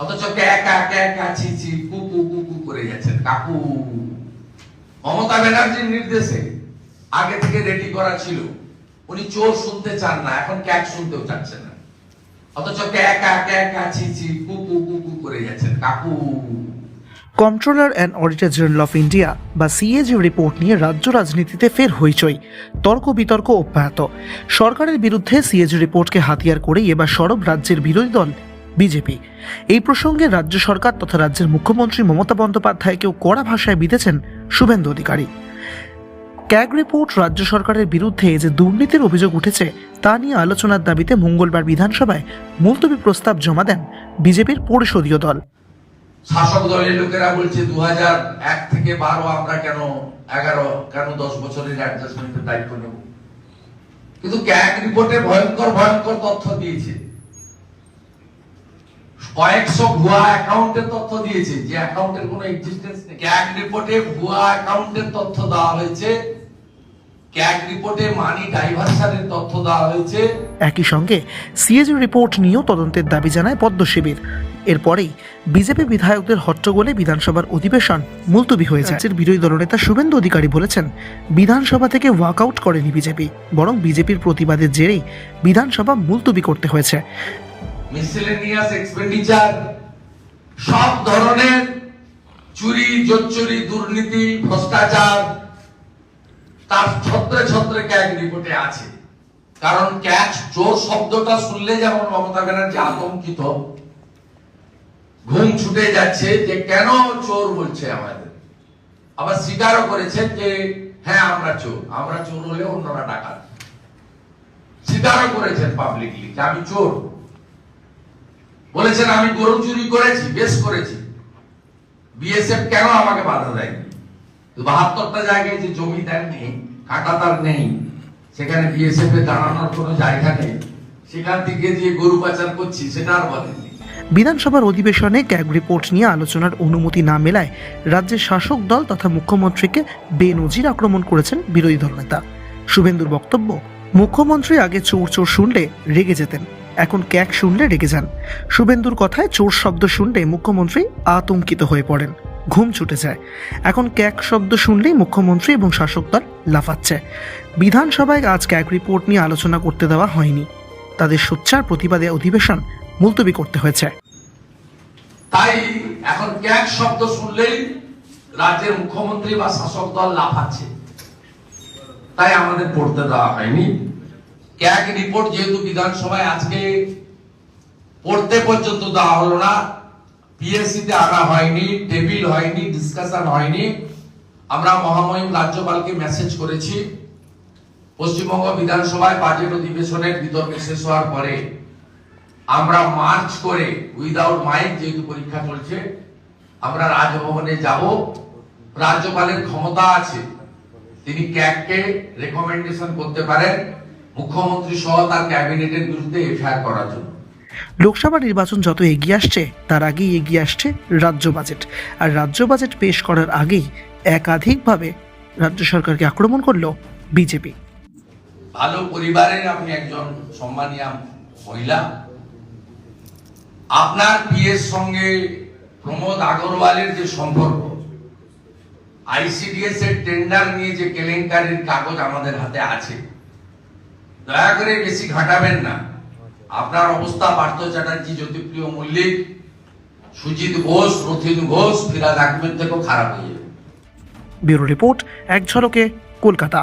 অথচ করে কাকু, মমতা ব্যানার্জির নির্দেশে আগে থেকে রেডি করা ছিল। উনি চোর শুনতে চান না, এখন ক্যাক শুনতেও না। অথচ করে কাকু। Controller and auditor general of India বা সিএজি রিপোর্ট নিয়ে রাজ্য রাজনীতিতে ফের হইচই। তর্ক বিতর্ক অব্যাহত। সরকারের বিরুদ্ধে সিএজি রিপোর্টকে হাতিয়ার করেই এবার সরব রাজ্যের বিরোধী দল বিজেপি। এই প্রসঙ্গে রাজ্য সরকার তথা রাজ্যের মুখ্যমন্ত্রী মমতা বন্দ্যোপাধ্যায়কেও কড়া ভাষায় বিঁধেছেন শুভেন্দু অধিকারী। ক্যাগ রিপোর্ট রাজ্য সরকারের বিরুদ্ধে যে দুর্নীতির অভিযোগ উঠেছে, তা নিয়ে আলোচনার দাবিতে মঙ্গলবার বিধানসভায় মুলতবি প্রস্তাব জমা দেন বিজেপির পরিষদীয় দল। শাসক দলের লোকেরা বলছে দু এক থেকে বারো আমরা কেন এগারো, কেন দশ বছরের দায়িত্ব নেব? কিন্তু ক্যাগ রিপোর্টে ভয়ঙ্কর ভয়ঙ্কর তথ্য দিয়েছে। কয়েকশো ভুয়া অ্যাকাউন্টের তথ্য দিয়েছে। যে অ্যাকাউন্টের কোনো এক্সিস্টেন্স নেই। ক্যাগ রিপোর্টে ভুয়া অ্যাকাউন্টের তথ্য দেওয়া হয়েছে। রিপোর্টে মানি তথ্য দেওয়া হয়েছে। একই সঙ্গে সিএজি রিপোর্ট নিয়েও তদন্তের দাবি জানায় পদ্ম শিবির। এরপরেই বিজেপি বিধায়কদের হট্টগোলে বিধানসভার অধিবেশন মুলতবি হয়ে যায়। বিরোধী দলনেতা শুভেন্দু অধিকারী বলেছেন, বিধানসভা থেকে ওয়াকআউট করেনি বিজেপি, বরং বিজেপির প্রতিবাদের জেরেই বিধানসভা মুলতবি করতে হয়েছে। মিসেলেনিয়াস এক্সপেন্ডিচার, সব ধরনের চুরি, জোচ্চুরি, দুর্নীতি, ভ্রষ্টাচার, তার ছত্রে ছত্রে ক্যাগ রিপোর্টে আছে? কারণ ক্যাচ চোর শব্দটা শুনলে যেমন মমতা ব্যানার্জি আতঙ্কিত, ঘুম ছুটে যাচ্ছে যে কেন চোর বলছে আমাদের? আবার স্বীকারও করেছেন যে হ্যাঁ আমরা চোর আমরা চোর হলে অন্যরা ডাকাত। স্বীকারও করেছেন পাবলিকলি যে আমি চোর। বলেছেন, আমি গরু চুরি করেছি, বেশ করেছি। বিএসএফ কেন আমাকে বাধা দেয়নি? বাহাত্তরটা জায়গায় যে জমি দেননি কাটা তার নেই, সেখানে বিএসএফ এর দাঁড়ানোর কোনো জায়গা নেই, সেখান থেকে যে গরু পাচার করছি, সেটা আর বলেননি। বিধানসভার অধিবেশনে ক্যাগ রিপোর্ট নিয়ে আলোচনার অনুমতি না মেলায় রাজ্যের শাসক দল তথা মুখ্যমন্ত্রীকে বেনজির আক্রমণ করেছেন বিরোধী দল নেতা শুভেন্দুর বক্তব্য, মুখ্যমন্ত্রী আগে চোর চোর শুনলে রেগে যেতেন। এখন ক্যাক শুনলে রেগে যান। শুভেন্দুর কথায় চোর শব্দ শুনলে মুখ্যমন্ত্রী আতঙ্কিত হয়ে পড়েন। ঘুম ছুটে যায়। এখন ক্যাক শব্দ শুনলেই মুখ্যমন্ত্রী এবং শাসক দল লাফাচ্ছে। বিধানসভায় আজ ক্যাক রিপোর্ট নিয়ে আলোচনা করতে দেওয়া হয়নি। তাদের সোচ্চার প্রতিবাদে অধিবেশন মুলতবি করতে হয়েছে। তাই এখন ক্যাক শব্দ শুনলেই রাজ্যের মুখ্যমন্ত্রী বা শাসক দল লাফাচ্ছে। তাই আমাদের পড়তে দেওয়া হয়নি। ক্যাক রিপোর্ট যেহেতু বিধানসভায় আজকে পড়তে পর্যন্ত দেওয়া হলো না পিএসসি তে আনা হয়নি টেবিল হয়নি ডিসকাশন হয়নি। আমরা মহামহিম রাজ্যপালকে মেসেজ করেছি। পশ্চিমবঙ্গ বিধানসভায় বাজেট অধিবেশনের বিতর্ক শেষ হওয়ার পরে আমরা মার্চ করে উইদাউট মাইক যেহেতু পরীক্ষা চলছে, আমরা রাজভবনে যাব। রাজ্যপালের ক্ষমতা আছে। তিনি ক্যাগকে রেকমেন্ডেশন করতে পারেন। মুখ্যমন্ত্রী সহ তার ক্যাবিনেটের বিরুদ্ধে এফআইআর করার জন্য। লোকসভা নির্বাচন যত এগিয়ে আসছে তার আগেই এগিয়ে আসছে রাজ্য বাজেট। আর রাজ্য বাজেট পেশ করার আগেই একাধিকভাবে রাজ্য সরকারকে আক্রমণ করল বিজেপি। ভালো পরিবারের আমি একজন সম্মানীয় মহিলা। আপনার বিয়ের সঙ্গে প্রমোদ আগরওয়ালের যে সম্পর্ক আইসিডিএস এর টেন্ডার নিয়ে যে কেলেঙ্কারির কাগজ আমাদের হাতে আছে দয়া করে বেশি ঘাটাবেন না। আপনার অবস্থা পার্থ চ্যাটার্জি, জ্যোতিপ্রিয় মল্লিক, সুজিত ঘোষ, রথিন ঘোষ ফিরাজ আহমেদ থেকেও খারাপ হয়ে যাবে। ব্যুরো রিপোর্ট, এক ঝলকে কলকাতা।